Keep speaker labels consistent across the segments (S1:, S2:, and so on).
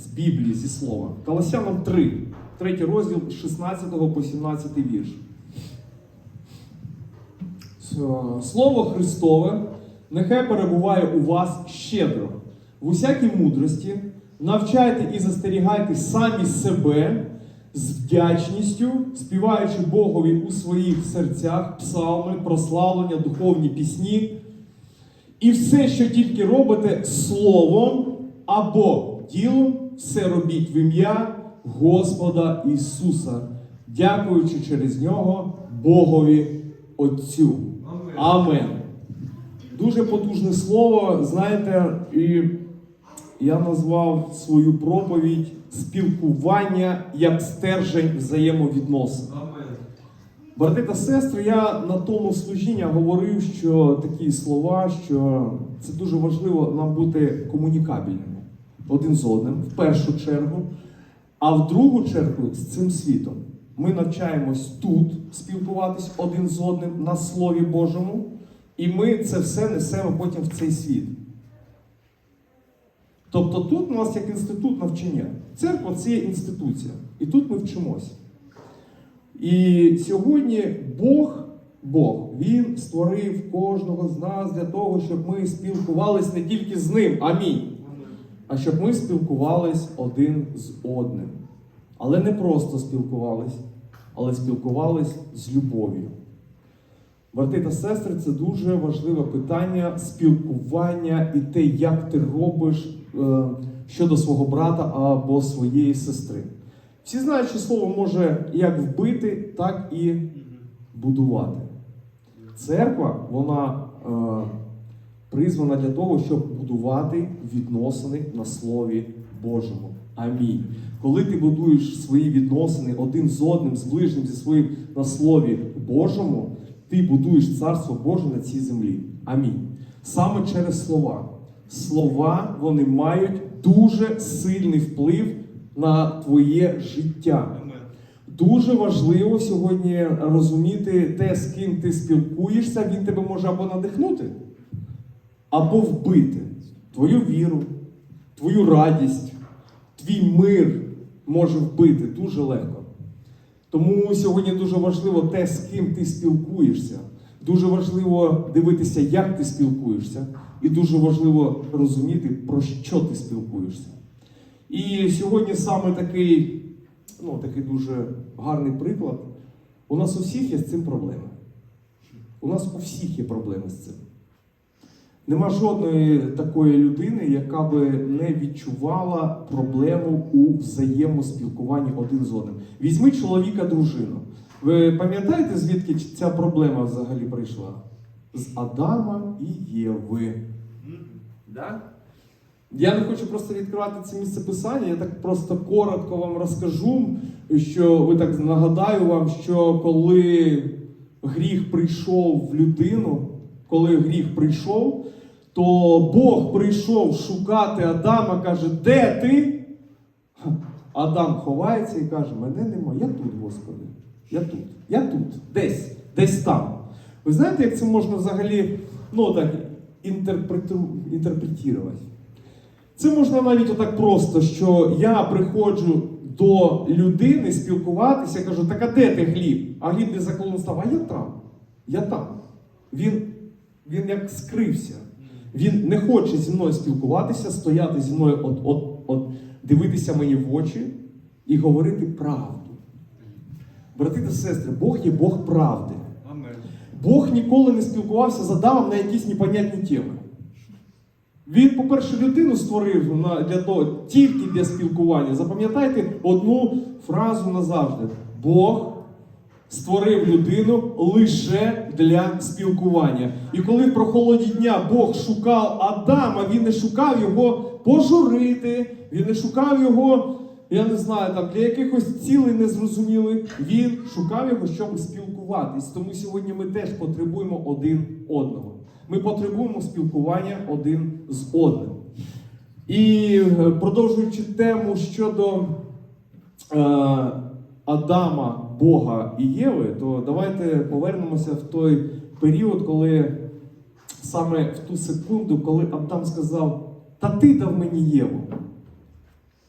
S1: з Біблії, зі слова. Колосянам 3, третій розділ з 16 по 17 вірш. Слово Христове нехай перебуває у вас щедро, в усякій мудрості, навчайте і застерігайте самі себе з вдячністю, співаючи Богові у своїх серцях псалми, прославлення, духовні пісні. І все, що тільки робите словом або ділом, все робіть в ім'я Господа Ісуса, дякуючи через нього Богові Отцю. Амен. Дуже потужне слово, знаєте, і я назвав свою проповідь спілкування як стержень взаємовідносин. Брати та сестри, я на тому служіння говорив, що такі слова, що це дуже важливо нам бути комунікабельними один з одним, в першу чергу, а в другу чергу з цим світом. Ми навчаємось тут спілкуватись один з одним на Слові Божому, і ми це все несемо потім в цей світ. Тобто тут у нас як інститут навчання. Церква це є інституція. І тут ми вчимося. І сьогодні Бог, Бог, Він створив кожного з нас для того, щоб ми спілкувались не тільки з ним, амінь, а щоб ми спілкувались один з одним. Але не просто спілкувались, але спілкувались з любов'ю. Брати та сестри, це дуже важливе питання спілкування і те, як ти робиш е, щодо свого брата або своєї сестри. Всі знають, що слово може як вбити, так і будувати. Церква, вона е, призвана для того, щоб будувати відносини на Слові Божому. Амінь. Коли ти будуєш свої відносини один з одним, з ближнім, зі своїм на Слові Божому, ти будуєш Царство Боже на цій землі. Амінь. Саме через слова. Слова вони мають дуже сильний вплив на твоє життя. Дуже важливо сьогодні розуміти те, з ким ти спілкуєшся, він тебе може або надихнути, або вбити твою віру, твою радість, твій мир може вбити дуже легко. Тому сьогодні дуже важливо те, з ким ти спілкуєшся. Дуже важливо дивитися, як ти спілкуєшся, і дуже важливо розуміти, про що ти спілкуєшся. І сьогодні саме такий, ну, такий дуже гарний приклад. У нас у всіх є з цим проблеми. У нас у всіх є проблеми з цим. Нема жодної такої людини, яка би не відчувала проблему у взаємоспілкуванні один з одним. Візьми чоловіка, дружину. Ви пам'ятаєте, звідки ця проблема взагалі прийшла? З Адама і Єви. Да? Я не хочу просто відкривати це місце писання, я так просто коротко вам розкажу, що ви так нагадаю вам, що коли гріх прийшов в людину, коли гріх прийшов, то Бог прийшов шукати Адама, каже, де ти? Адам ховається і каже, мене нема, я тут, Господи. Я тут, я тут, десь, десь там. Ви знаєте, як це можна взагалі ну, так, інтерпрету, інтерпретувати? Це можна навіть отак просто, що я приходжу до людини спілкуватися, кажу, так а де ти гліб? А гліб не за колон став, а я там. Я там. Він, він як скрився. Він не хоче зі мною спілкуватися, стояти зі мною, от, от, от, дивитися мені в очі і говорити правду. Брати та сестри, Бог є Бог правди. Бог ніколи не спілкувався з Адамом на якісь непонятні теми. Він, по-перше, людину створив для того тільки для спілкування. Запам'ятайте одну фразу назавжди: Бог створив людину лише для спілкування. І коли в прохолоді дня Бог шукав Адама, він не шукав його пожурити, він не шукав його, я не знаю, там для якихось цілей незрозумілих. Він шукав його, щоб спілкуватись. Тому сьогодні ми теж потребуємо один одного. Ми потребуємо спілкування один з одним. І е, продовжуючи тему щодо е, Адама, Бога і Єви, то давайте повернемося в той період, коли саме в ту секунду, коли Адам сказав: Та ти дав мені Єву.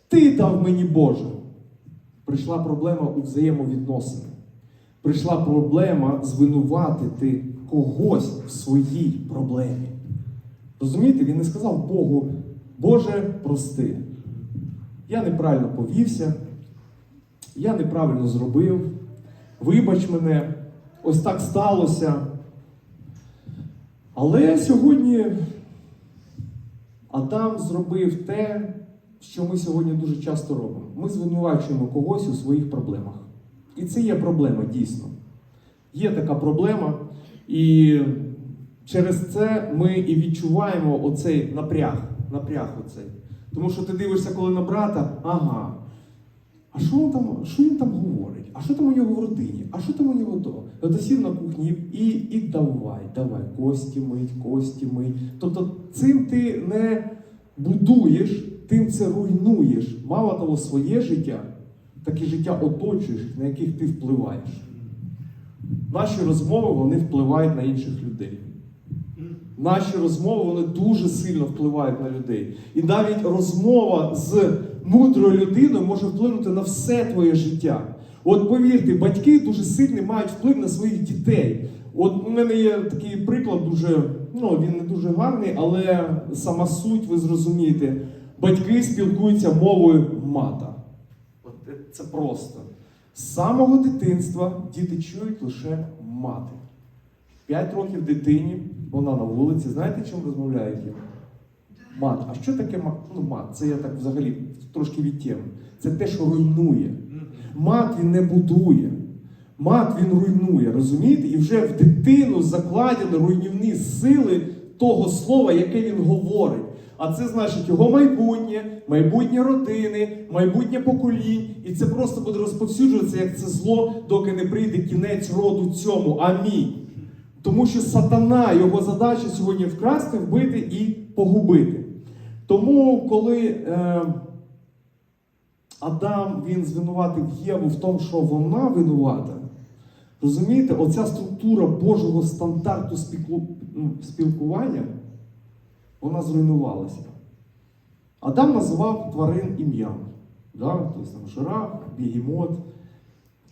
S1: Ти дав мені Боже. Прийшла проблема у взаємовідносинах. Прийшла проблема звинуватити когось в своїй проблемі. Розумієте, він не сказав Богу, Боже, прости. Я неправильно повівся, я неправильно зробив, вибач мене, ось так сталося. Але сьогодні Адам зробив те, що ми сьогодні дуже часто робимо. Ми звинувачуємо когось у своїх проблемах. І це є проблема дійсно. Є така проблема, і через це ми і відчуваємо оцей напряг. напряг оцей. Тому що ти дивишся, коли на брата, ага. А що він там, що він там говорить? А що там у нього в родині? А що там у нього то? От сів на кухні і, і давай, давай, кості мить, кості мить. Тобто цим ти не будуєш, тим це руйнуєш. Мало того, своє життя, так і життя оточуєш, на яких ти впливаєш. Наші розмови вони впливають на інших людей. Наші розмови вони дуже сильно впливають на людей. І навіть розмова з мудрою людиною може вплинути на все твоє життя. От повірте, батьки дуже сильно мають вплив на своїх дітей. От у мене є такий приклад, дуже, ну він не дуже гарний, але сама суть, ви зрозумієте, батьки спілкуються мовою мата. От це просто. З самого дитинства діти чують лише мати. П'ять років дитині, вона на вулиці, знаєте, чим розмовляють їм? Мат. А що таке мат? Ну, мат? Це я так взагалі трошки від теми. Це те, що руйнує. Мат він не будує. Мат він руйнує, розумієте? І вже в дитину закладені руйнівні сили того слова, яке він говорить. А це значить його майбутнє, майбутнє родини, майбутнє поколінь. І це просто буде розповсюджуватися як це зло, доки не прийде кінець роду цьому. Амінь. Тому що сатана, його задача сьогодні вкрасти, вбити і погубити. Тому, коли е, Адам він звинуватив Єву в тому, що вона винувата, розумієте, оця структура Божого стандарту ну, спілкування, вона зруйнувалася. Адам називав тварин ім'ям. Да? Тобто там жираф, бігемот,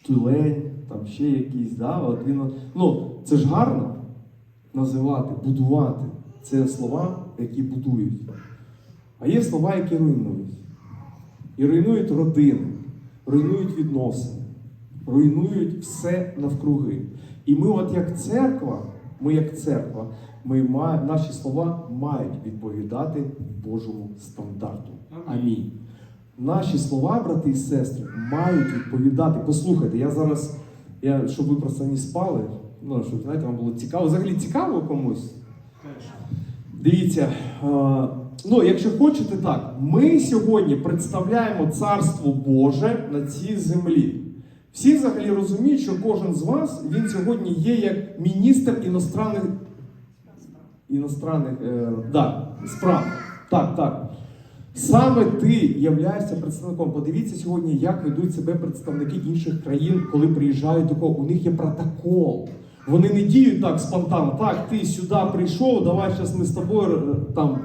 S1: тюлень, там ще якийсь. Да? От він, ну, це ж гарно називати, будувати. Це слова, які будують. А є слова, які руйнують. І руйнують родини, руйнують відносини, руйнують все навкруги. І ми, от як церква, ми як церква, ми наші слова мають відповідати Божому стандарту. Амінь. Наші слова, брати і сестри, мають відповідати. Послухайте, я зараз, я, щоб ви просто не спали, ну, щоб знаєте, вам було цікаво. Взагалі цікаво комусь? Дивіться, ну, якщо хочете так, ми сьогодні представляємо Царство Боже на цій землі. Всі взагалі розуміють, що кожен з вас він сьогодні є як міністр іностранних, іностранних е, да, справ. Так, так. Саме ти являєшся представником. Подивіться сьогодні, як ведуть себе представники інших країн, коли приїжджають до кого. У них є протокол. Вони не діють так спонтанно. Так, ти сюди прийшов, давай зараз ми з тобою е, там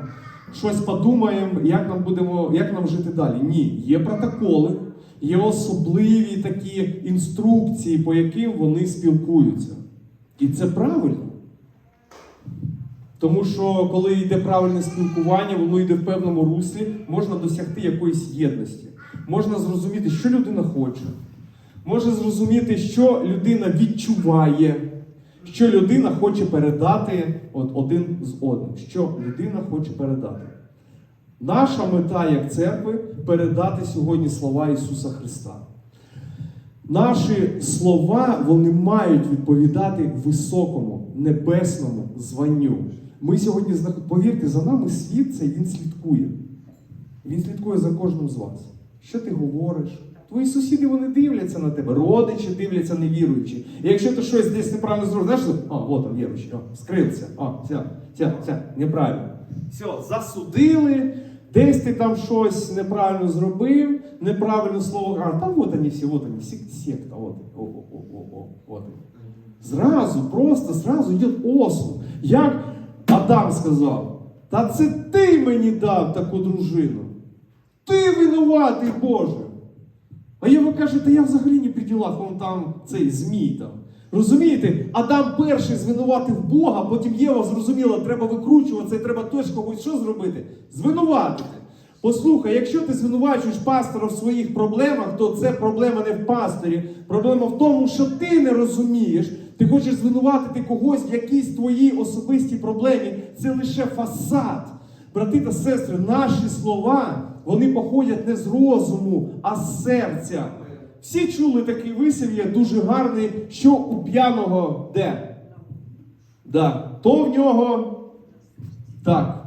S1: щось подумаємо, як нам будемо, як нам жити далі. Ні, є протоколи, є особливі такі інструкції, по яким вони спілкуються. І це правильно. Тому що коли йде правильне спілкування, воно йде в певному руслі, можна досягти якоїсь єдності. Можна зрозуміти, що людина хоче. Можна зрозуміти, що людина відчуває, що людина хоче передати от один з одним. Що людина хоче передати. Наша мета як церкви передати сьогодні слова Ісуса Христа. Наші слова вони мають відповідати високому небесному званню. Ми сьогодні повірте, за нами світ цей він слідкує. Він слідкує за кожним з вас. Що ти говориш? Твої сусіди вони дивляться на тебе, родичі дивляться невіруючі. І якщо ти щось десь неправильно зробиш, знаєш, а, от там віруючий, скрився, а, ця, ця, ця, неправильно. Все, засудили, десь ти там щось неправильно зробив, неправильне слово, а там от вони всі, от вони, секта, от, о. Зразу, просто зразу йде осуд. Як Адам сказав, та це ти мені дав таку дружину. Ти винуватий, Боже. А Єва каже, та я взагалі не при ділах, вон там цей змій там. Розумієте, Адам перший звинуватив Бога, потім Єва зрозуміла, треба викручуватися, треба теж когось що зробити? Звинуватити. Послухай, якщо ти звинувачуєш пастора в своїх проблемах, то це проблема не в пасторі. Проблема в тому, що ти не розумієш. Ти хочеш звинуватити когось в якійсь твоїй особистій проблемі. Це лише фасад. Брати та сестри, наші слова, вони походять не з розуму, а з серця. Всі чули такий висів, є дуже гарний, що у п'яного де? Да. То в нього так.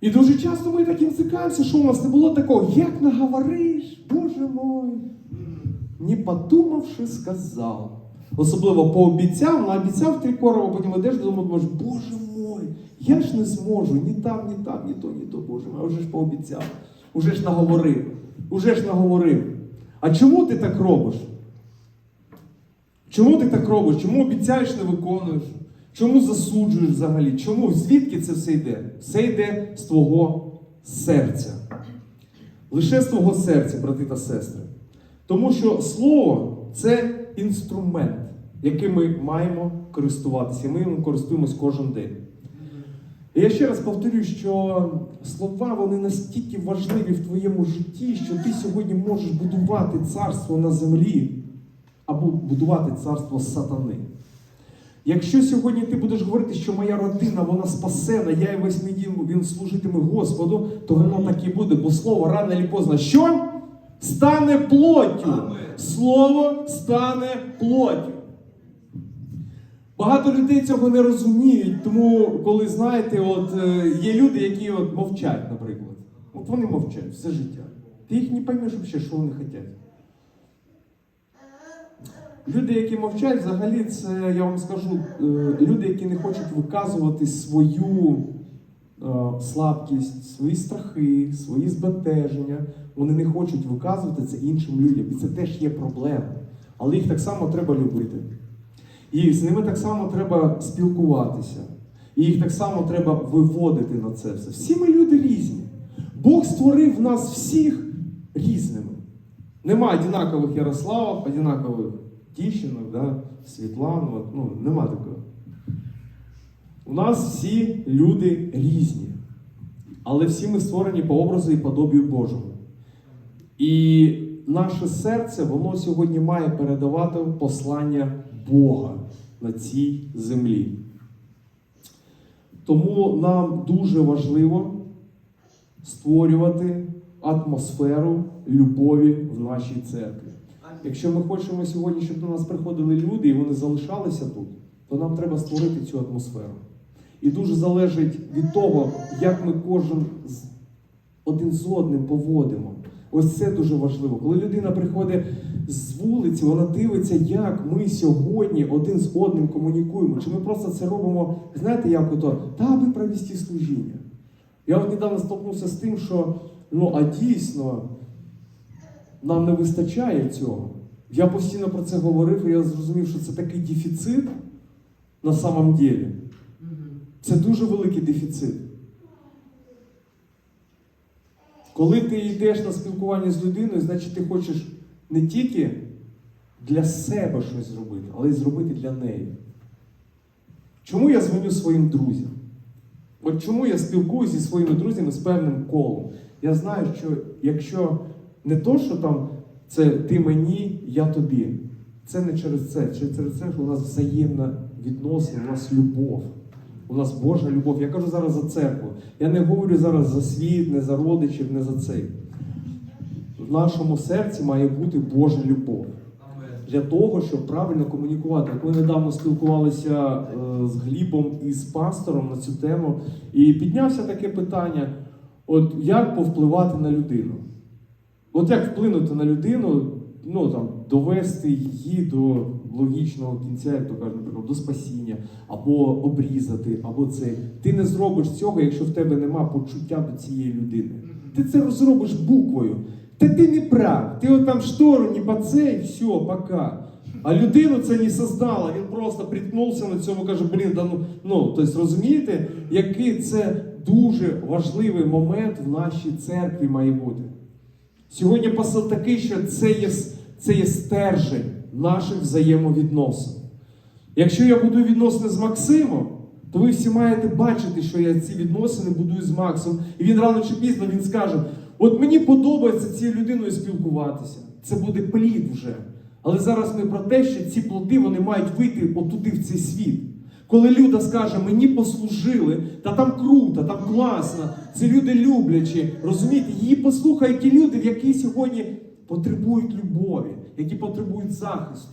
S1: І дуже часто ми таким цикаємося, що у нас не було такого, як наговориш, Боже мой, не подумавши, сказав. Особливо пообіцяв, наобіцяв три корова, потім ідеш додому, думаєш, Боже мой, я ж не зможу, ні там, ні там, ні то, ні то, Боже мой, вже ж пообіцяв, уже ж наговорив, уже ж наговорив. А чому ти так робиш? Чому ти так робиш? Чому обіцяєш, не виконуєш? Чому засуджуєш взагалі? Чому? Звідки це все йде? Все йде з твого серця. Лише з твого серця, брати та сестри. Тому що слово це інструмент, яким ми маємо користуватися. Ми ним користуємось кожен день. І я ще раз повторю, що слова вони настільки важливі в твоєму житті, що ти сьогодні можеш будувати царство на землі або будувати царство сатани. Якщо сьогодні ти будеш говорити, що моя родина вона спасена, я і весь мій дім він служитиме Господу, то воно так і буде, бо слово рано чи поздно що? Стане плоттю. Слово стане плоттю. Багато людей цього не розуміють, тому коли знаєте, от е, є люди, які от мовчать, наприклад. От вони мовчать все життя. Ти їх не поймеш взагалі, що вони хочуть. Люди, які мовчать, взагалі, це я вам скажу, е, люди, які не хочуть виказувати свою е, слабкість, свої страхи, свої збентеження, вони не хочуть виказувати це іншим людям. І це теж є проблема. Але їх так само треба любити. І з ними так само треба спілкуватися. І їх так само треба виводити на це все. Всі ми люди різні. Бог створив нас всіх різними. Нема одинакових Ярославів, одинакових Тіщинок, да, Світлан, ну, нема такого. У нас всі люди різні, але всі ми створені по образу і подобію Божому. І наше серце, воно сьогодні має передавати послання Бога на цій землі. Тому нам дуже важливо створювати атмосферу любові в нашій церкві. Якщо ми хочемо сьогодні, щоб до нас приходили люди і вони залишалися тут, то нам треба створити цю атмосферу. І дуже залежить від того, як ми кожен один з одним поводимо. Ось це дуже важливо. Коли людина приходить з вулиці, вона дивиться, як ми сьогодні один з одним комунікуємо. Чи ми просто це робимо, знаєте, як ото, та аби провести служіння. Я от недавно столкнувся з тим, що ну, а дійсно нам не вистачає цього. Я постійно про це говорив, і я зрозумів, що це такий дефіцит на самом ділі. Це дуже великий дефіцит. Коли ти йдеш на спілкування з людиною, значить ти хочеш не тільки для себе щось зробити, але й зробити для неї. Чому я дзвоню своїм друзям? От чому я спілкуюся зі своїми друзями з певним колом? Я знаю, що якщо не то, що там це ти мені, я тобі. Це не через це. Через це, у нас взаємна відносина, у нас любов. У нас Божа любов. Я кажу зараз за церкву. Я не говорю зараз за світ, не за родичів, не за цей. В нашому серці має бути Божа любов. Для того, щоб правильно комунікувати. От Ми недавно спілкувалися е, з Глібом і з пастором на цю тему, і піднявся таке питання: от як повпливати на людину? От як вплинути на людину, ну там довести її до логічного кінця, як то кажуть, наприклад, до спасіння, або обрізати, або це. Ти не зробиш цього, якщо в тебе нема почуття до цієї людини. Ти це розробиш буквою. Та ти не прав. Ти от там штору не по цей, все, пока. А людину це не создала, він просто приткнувся на цьому, каже, блін, да ну, ну, тобто розумієте, який це дуже важливий момент в нашій церкві має бути. Сьогодні посил такий, що це є, це є стержень наших взаємовідносин. Якщо я буду відносини з Максимом, то ви всі маєте бачити, що я ці відносини будую з Максом. І він рано чи пізно він скаже: от мені подобається цією людиною спілкуватися. Це буде плід вже. Але зараз ми про те, що ці плоди вони мають вийти отуди в цей світ. Коли люда скаже, мені послужили, та там круто, там класно, це люди люблячі. Розумієте, її послухають ті люди, які сьогодні потребують любові, які потребують захисту.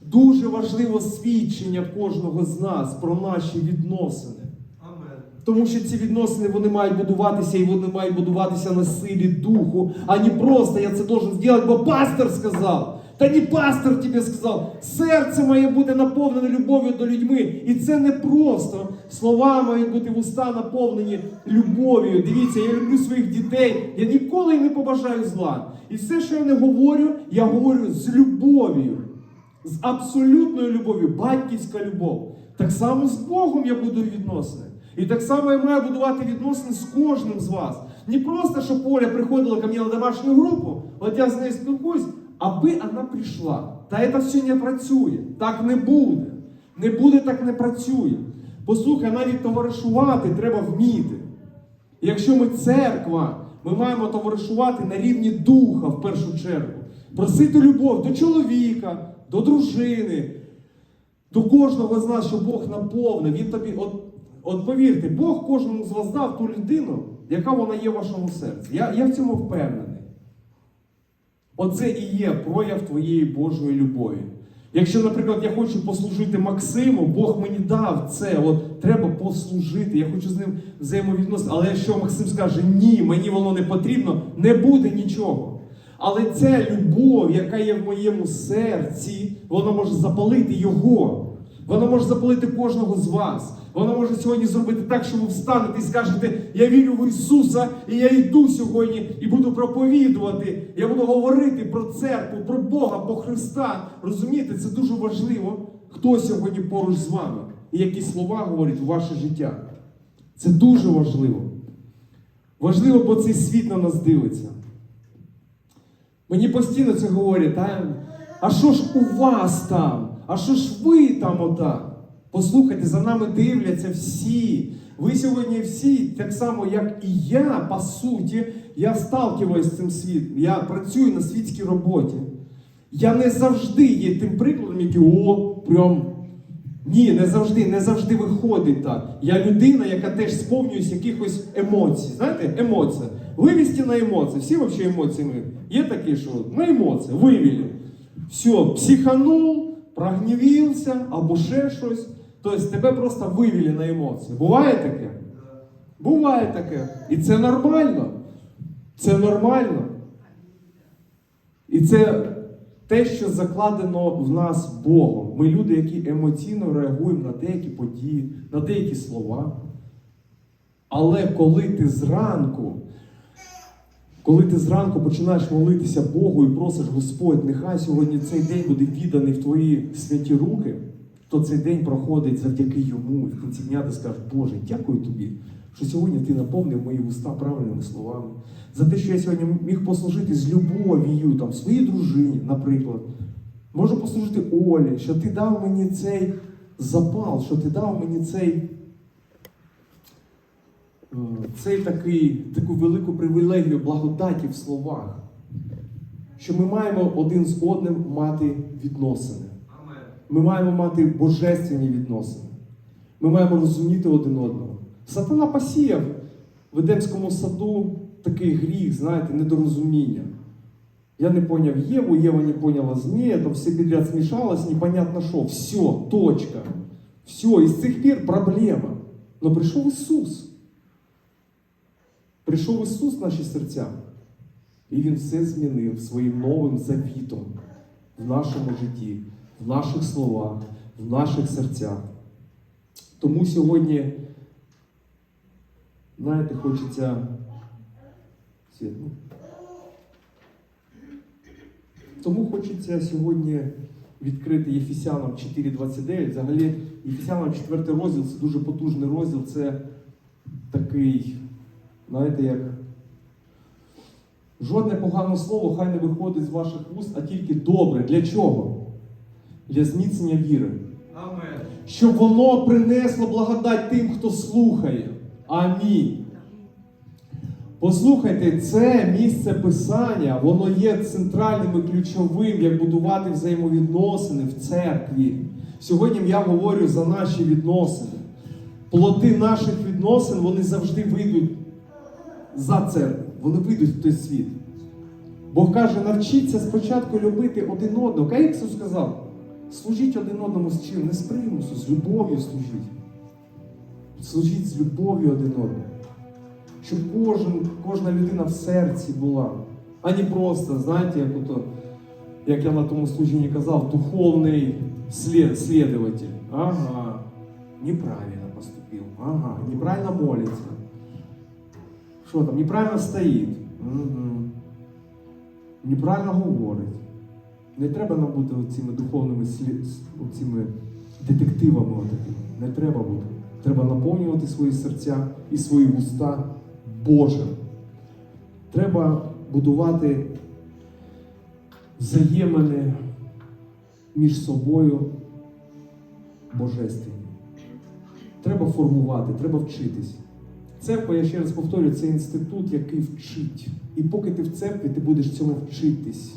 S1: Дуже важливо свідчення кожного з нас про наші відносини.
S2: Амен.
S1: Тому що ці відносини вони мають будуватися і вони мають будуватися на силі духу, а не просто я це должен зробити, бо пастор сказав. Та не пастор тобі сказав. Серце має бути наповнене любов'ю до людьми. І це не просто. Слова мають бути в уста наповнені любов'ю. Дивіться, я люблю своїх дітей. Я ніколи не побажаю зла. І все, що я не говорю, я говорю з любов'ю. З абсолютною любов'ю, батьківська любов. Так само з Богом я буду відносини. І так само я маю будувати відносини з кожним з вас. Не просто, щоб Оля приходила ко мне на домашню групу, от я з нею спілкуюсь, аби вона прийшла. Та це все не працює. Так не буде. Не буде, так не працює. Послухай, навіть товаришувати треба вміти. Якщо ми церква, ми маємо товаришувати на рівні духа в першу чергу. Просити любов до чоловіка, до дружини, до кожного з нас, що Бог наповнив. Він тобі, от, от повірте, Бог кожному з вас дав ту людину, яка вона є в вашому серці. Я, я в цьому впевнений. Оце і є прояв твоєї Божої любові. Якщо, наприклад, я хочу послужити Максиму, Бог мені дав це, от треба послужити, я хочу з ним взаємовідносити. Але якщо Максим скаже ні, мені воно не потрібно, не буде нічого. Але ця любов, яка є в моєму серці, вона може запалити його. Вона може запалити кожного з вас. Вона може сьогодні зробити так, що ви встанете і скажете: Я вірю в Ісуса, і я йду сьогодні і буду проповідувати. Я буду говорити про церкву, про Бога, про Христа. Розумієте, це дуже важливо, хто сьогодні поруч з вами і які слова говорять у ваше життя. Це дуже важливо. Важливо, бо цей світ на нас дивиться. Мені постійно це говорять, а, а що ж у вас там? А що ж ви там отак? Послухайте, за нами дивляться всі. Ви сьогодні всі, так само, як і я, по суті, я сталкиваюся з цим світом. Я працюю на світській роботі. Я не завжди є тим прикладом, який о, прям. Ні, не завжди, не завжди виходить так. Я людина, яка теж сповнююсь якихось емоцій. Знаєте, емоція. Вивести на емоції. Всі взагалі емоціями. Є такі, що на емоції, вивели. Все, психанув, прогнівився або ще щось. Тобто тебе просто вивели на емоції. Буває таке? Буває таке. І це нормально. Це нормально. І це те, що закладено в нас Богом. Ми люди, які емоційно реагуємо на деякі події, на деякі слова. Але коли ти зранку, коли ти зранку починаєш молитися Богу і просиш Господь, нехай сьогодні цей день буде відданий в твої святі руки, то цей день проходить завдяки йому. І в кінці дня ти скажеш, Боже, дякую тобі, що сьогодні ти наповнив мої уста правильними словами. За те, що я сьогодні міг послужити з любов'ю там, своїй дружині, наприклад. Можу послужити Олі, що ти дав мені цей запал, що ти дав мені цей, е, цей такий, таку велику привілегію благодаті в словах. Що ми маємо один з одним мати відносини. Ми маємо мати божественні відносини. Ми маємо розуміти один одного. Сатана посіяв в Едемському саду такий гріх, знаєте, недорозуміння. Я не поняв Єву, Єва не поняла змія, там все підряд смішалось, непонятно що. Все, точка. Все, і з цих пір проблема. Но прийшов Ісус. Прийшов Ісус в наші серця. І Він все змінив своїм новим завітом в нашому житті, в наших словах, в наших серцях. Тому сьогодні, знаєте, хочеться. Світ, ну. Тому хочеться сьогодні відкрити Єфесянам 4.29. Взагалі, Єфесянам 4 розділ це дуже потужний розділ. Це такий, знаєте, як жодне погане слово хай не виходить з ваших вуст, а тільки добре. Для чого? Для зміцнення віри.
S2: Амен.
S1: Щоб воно принесло благодать тим, хто слухає. Амінь. Послухайте, це місце писання, воно є центральним і ключовим, як будувати взаємовідносини в церкві. Сьогодні я говорю за наші відносини. Плоди наших відносин вони завжди вийдуть за церкву, вони вийдуть в той світ. Бог каже, навчіться спочатку любити один одного. А Ісус сказав? Служіть один одному з чим? Не з примусу, з любов'ю служіть. Служіть з любов'ю один одному. Щоб кожен, кожна людина в серці була, а не просто, знаєте, як, ото, як я на тому служінні казав, духовний слід, слідователь. Ага, неправильно поступив. Ага, неправильно молиться. Що там, неправильно стоїть. Угу. Неправильно говорить. Не треба нам бути цими духовними цими детективами. Не треба бути. Треба наповнювати свої серця і свої вуста Божим. Треба будувати взаємини між собою божественні. Треба формувати, треба вчитись. Церква, я ще раз повторюю, це інститут, який вчить. І поки ти в церкві, ти будеш цьому вчитись.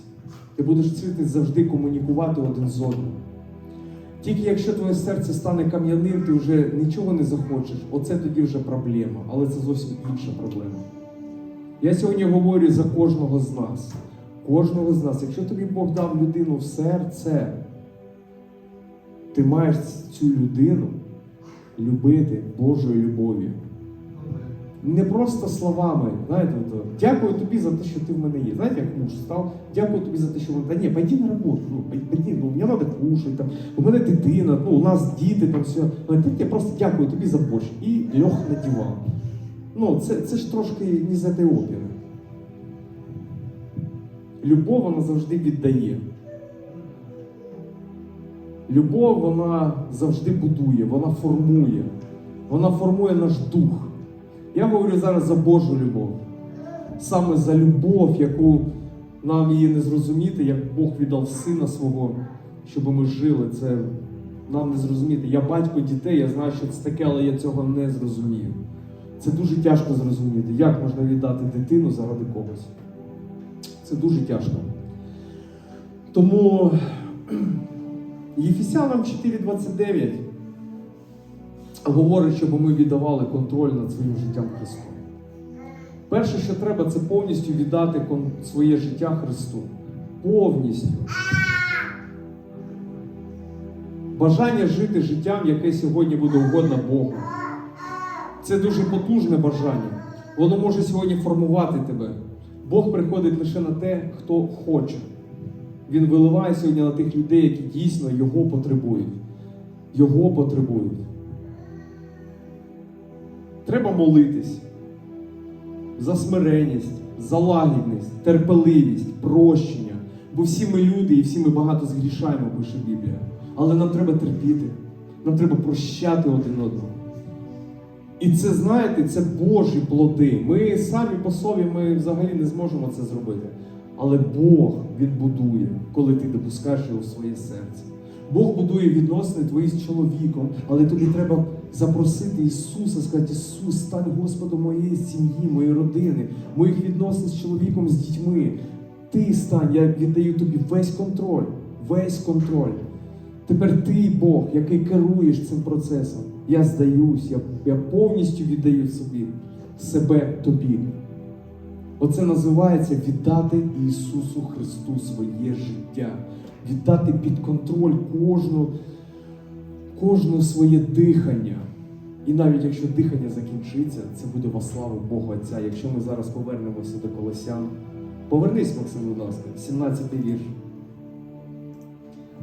S1: Ти будеш вчитись завжди комунікувати один з одним. Тільки якщо твоє серце стане кам'яним, ти вже нічого не захочеш, оце тоді вже проблема, але це зовсім інша проблема. Я сьогодні говорю за кожного з нас. Кожного з нас. Якщо тобі Бог дав людину в серце, ти маєш цю людину любити Божою любов'ю. Не просто словами, знаєте, ото, дякую тобі за те, що ти в мене є. Знаєте, як муж став, дякую тобі за те, що він. Та ні, пойди на роботу, ну, пойди, ну, мені треба кушати, там, у мене дитина, ну, у нас діти, там все. Ну, я просто дякую тобі за борщ і льох на диван. Ну, це, це ж трошки не з цієї опери. Любов вона завжди віддає. Любов вона завжди будує, вона формує. Вона формує наш дух. Я говорю зараз за Божу любов. Саме за любов, яку нам її не зрозуміти, як Бог віддав сина свого, щоб ми жили. Це нам не зрозуміти. Я батько дітей, я знаю, що це таке, але я цього не зрозумію. Це дуже тяжко зрозуміти, як можна віддати дитину заради когось. Це дуже тяжко. Тому Єфесянам 4.29 говорить, щоб ми віддавали контроль над своїм життям Христу. Перше, що треба, це повністю віддати своє життя Христу. Повністю. Бажання жити життям, яке сьогодні буде угодно Богу. Це дуже потужне бажання. Воно може сьогодні формувати тебе. Бог приходить лише на те, хто хоче. Він виливає сьогодні на тих людей, які дійсно його потребують. Його потребують. Треба молитись за смиренність, за лагідність, терпеливість, прощення. Бо всі ми люди і всі ми багато згрішаємо, пише Біблія. Але нам треба терпіти, нам треба прощати один одного. І це, знаєте, це Божі плоди. Ми самі по собі ми взагалі не зможемо це зробити. Але Бог Він будує, коли ти допускаєш його в своє серце. Бог будує відносини твої з чоловіком, але тобі треба запросити Ісуса, сказати, Ісус, стань Господом моєї сім'ї, моєї родини, моїх відносин з чоловіком, з дітьми. Ти стань, я віддаю тобі весь контроль, весь контроль. Тепер ти, Бог, який керуєш цим процесом. Я здаюсь, я, я повністю віддаю собі себе тобі. Оце називається віддати Ісусу Христу своє життя, віддати під контроль кожну, кожне своє дихання. І навіть якщо дихання закінчиться, це буде во славу Бога Отця. Якщо ми зараз повернемося до Колосян, повернись, Максим, будь ласка, 17-й вірш.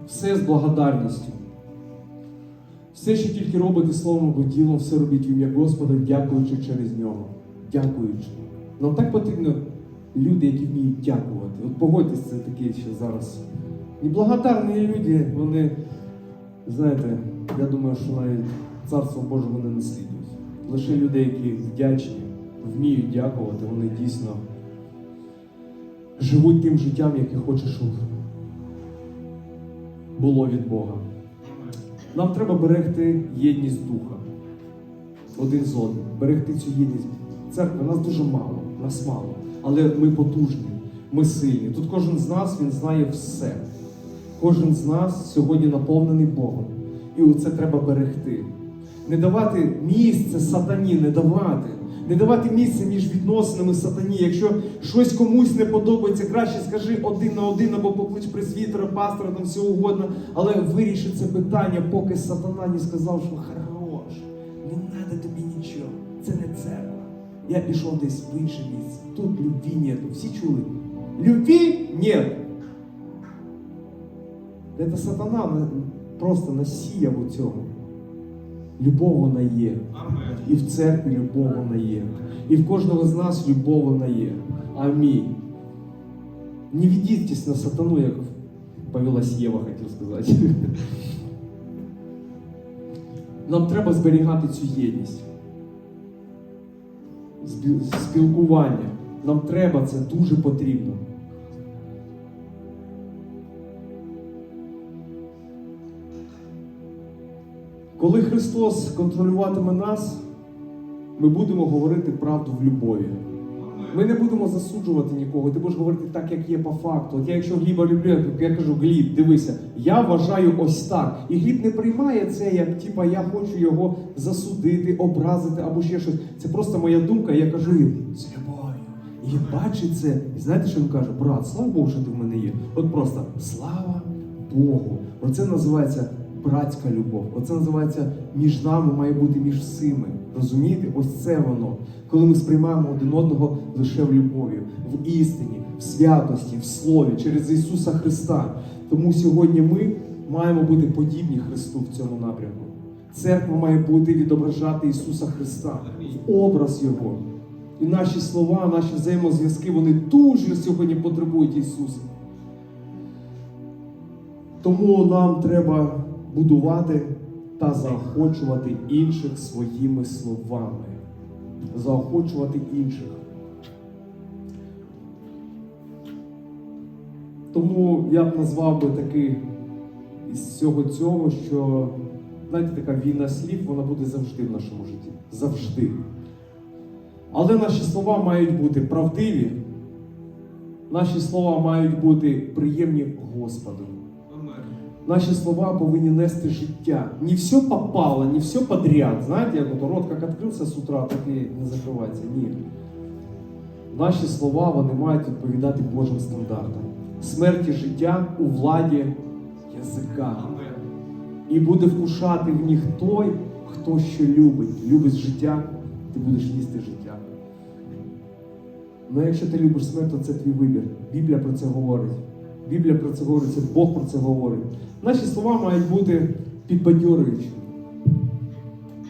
S1: Все з благодарністю. Все, що тільки робите словом або ділом, все робіть в ім'я Господа, дякуючи через нього. Дякуючи. Нам так потрібно люди, які вміють дякувати. От погодьтесь, це такі, що зараз. Неблагодарні люди, вони, знаєте, я думаю, що навіть Царство Боже вони наслідують. лише люди, які вдячні, вміють дякувати, вони дійсно живуть тим життям, яке хоче, щоб було від Бога. Нам треба берегти єдність духа один з одним, берегти цю єдність. Церкви, нас дуже мало, нас мало, але ми потужні, ми сильні. Тут кожен з нас він знає все. Кожен з нас сьогодні наповнений Богом. І оце треба берегти. Не давати місце сатані, не давати. Не давати місце між відносинами сатані. Якщо щось комусь не подобається, краще скажи один на один або поклич пресвітера, пастора, там все угодно. Але виріши це питання, поки сатана не сказав, що хорош, не треба тобі нічого. Це не церква. Я пішов десь в інше місце. Тут любві нету. Всі чули? Любві нет. Це сатана просто насіяв у цьому. Любов вона є. І в церкві любов вона є. І в кожного з нас любов вона є. Амінь. Не ведітесь на сатану, як повелась Єва, хотів сказати. Нам треба зберігати цю єдність. Спілкування. Нам треба це дуже потрібно. Коли Христос контролюватиме нас, ми будемо говорити правду в любові. Ми не будемо засуджувати нікого. Ти будеш говорити так, як є по факту. От я якщо Гліба люблю, я кажу, Гліб, дивися, я вважаю ось так. І Гліб не приймає це, як типа я хочу його засудити, образити або ще щось. Це просто моя думка. Я кажу їм з любов'ю. І він бачить це. І знаєте, що він каже? Брат, слава Богу, що ти в мене є. От просто слава Богу. Оце називається братська любов. Оце називається між нами має бути між всіми. Розумієте? Ось це воно. Коли ми сприймаємо один одного лише в любові, в істині, в святості, в слові, через Ісуса Христа. Тому сьогодні ми маємо бути подібні Христу в цьому напрямку. Церква має бути відображати Ісуса Христа, образ Його. І наші слова, наші взаємозв'язки, вони дуже сьогодні потребують Ісуса. Тому нам треба будувати та заохочувати інших своїми словами. Заохочувати інших. Тому я б назвав би таки із всього цього, що знаєте, така війна слів, вона буде завжди в нашому житті. Завжди. Але наші слова мають бути правдиві, наші слова мають бути приємні Господу. Наші слова повинні нести життя. Не все попало, не все подряд. Знаєте, як от рот як відкрився з утра, так і не закривається. Ні. Наші слова вони мають відповідати Божим стандартам. Смерть і життя у владі язика. І буде вкушати в них той, хто що любить. Любить життя, ти будеш їсти життя. Ну якщо ти любиш смерть, то це твій вибір. Біблія про це говорить. Біблія про це говорить, це Бог про це говорить. Наші слова мають бути підбадьорюючими.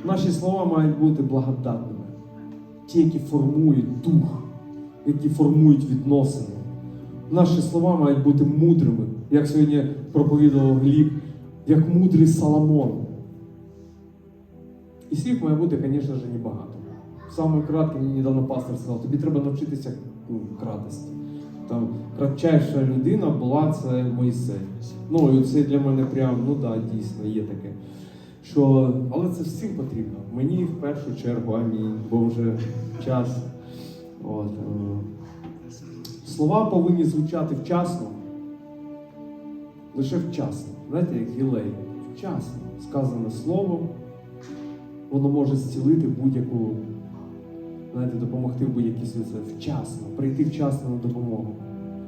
S1: Наші слова мають бути благодатними. Ті, які формують дух, які формують відносини. Наші слова мають бути мудрими, як сьогодні проповідував Гліб, як мудрий Соломон. І слів має бути, звісно ж, небагато. Саме кратке, мені недавно пастор сказав, тобі треба навчитися ну, кратості. Там кратчайша людина була це Моїсей. Ну, і це для мене прям, ну да, дійсно, є таке. Що, але це всім потрібно. Мені в першу чергу, амінь, бо вже час. От, е. Слова повинні звучати вчасно. Лише вчасно. Знаєте, як гілей. Вчасно. Сказане слово, воно може зцілити будь-яку, знаєте, допомогти в будь-якій ситуації. Вчасно, прийти вчасно на допомогу.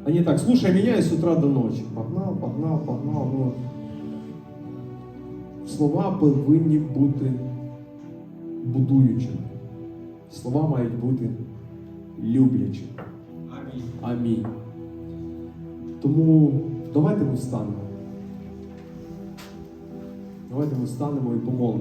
S1: А не так, слушай меня и с утра до ночі. Погнав, погнав, погнав. Ну, слова повинні бути будуючими. Слова мають бути люблячими. Амінь. Тому давайте ми встанемо. Давайте ми встанемо і помолимо.